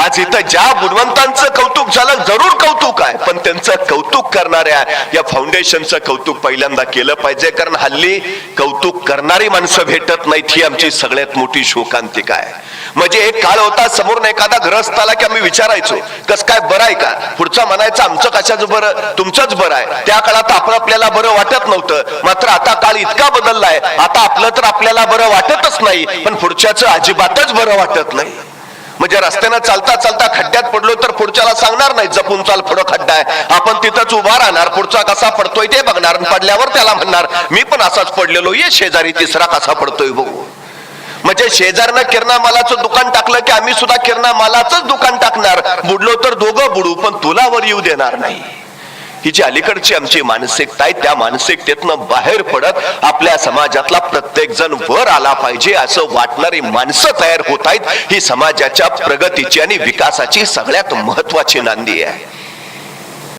आज इथं ज्या गुणवंतांचं कौतुक झालं जरूर कौतुक आहे. पण त्यांचं कौतुक करणाऱ्या या फाउंडेशनचं कौतुक पहिल्यांदा केलं पाहिजे कारण हल्ली कौतुक करणारी माणसं भेटत नाहीत ही आमची सगळ्यात मोठी शोकांतिका आहे. म्हणजे एक काळ होता समोरून एखादा ग्रस्त आला की आम्ही विचारायचो कस काय बरं आहे का? पुढचा म्हणायचं आमचं कशाच बरं? तुमचंच बरं आहे. त्या काळात आपण आपल्याला बरं वाटत नव्हतं. मात्र आता काळ इतका बदललाय आता आपलं तर आपल्याला बरं वाटतच नाही पण पुढच्याच अजिबातच बरं वाटत नाही. म्हणजे रस्त्यानं चालता चालता खड्ड्यात पडलो तर पुढच्याला सांगणार नाही जपून चाल पुढं खड्डा आहे. आपण तिथंच उभा राहणार पुढचा कसा पडतोय ते बघणार पडल्यावर त्याला म्हणणार मी पण असाच पडलेलो ये शेजारी तिसरा कसा पडतोय बघू. म्हणजे शेजारनं किरणा मालाचं दुकान टाकलं की आम्ही सुद्धा किरणा मालाचंच दुकान टाकणार. बुडलो तर दोघं बुडू पण तुला वर येऊ देणार नाही. ही जी अलीकडची आमची मानसिकता आहे त्या मानसिकतेतनं बाहेर पडत आपल्या समाजातला प्रत्येक जण वर आला पाहिजे असं वाटणारी माणसं तयार होत आहेत. ही समाजाच्या प्रगतीची आणि विकासाची सगळ्यात महत्वाची नांदी आहे.